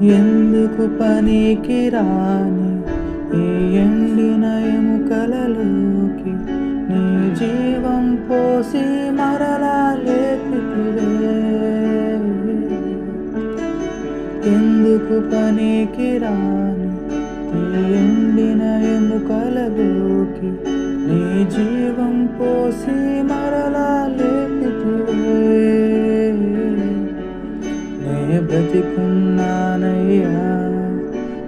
ఎందుకు పనికి రాని ఈ ఎండిన ఎముకలలోకి నీ జీవం పోసి మరలా లేపితివే. ఎందుకు పనికి రాని ఈ ఎండిన ఎముకలలోకి నీ జీవం పోసి నే బ్రతికున్నానయ్యా.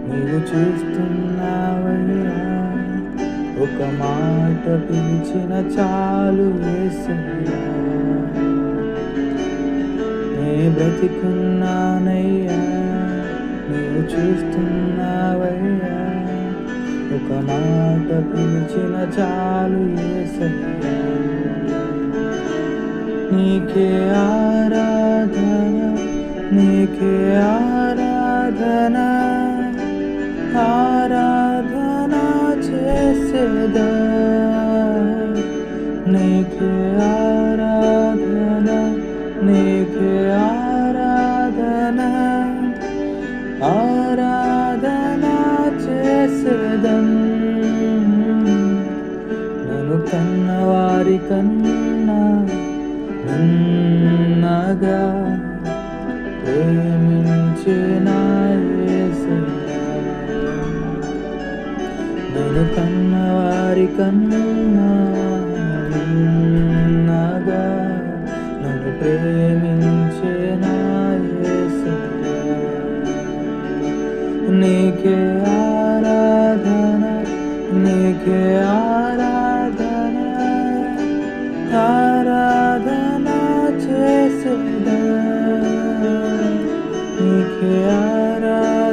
నీవు చూస్తున్నావయ్యా. ఒక మాట పిలిచిన చాలు వేసయ్యా నే బ్రతికున్నానయ్యా. నీవు చూస్తున్నావయ్యా. ఒక మాట పిలిచిన చాలు వేసయ్యా నీకే ఆరా నీకే ఆరాధన ఆరాధన చేసేదా నీకే ఆరాధన నీకే ఆరాధన ఆరాధన చేసేదం నన్ను కన్నవారి కన్నా నన్నగా ప్రేమించిన యేసయ్యా. నన్ను కన్నవారి కన్నా నన్నగా నన్ను ప్రేమించిన యేసయ్యా. నీకే ఆరాధన నీకే ఆరాధన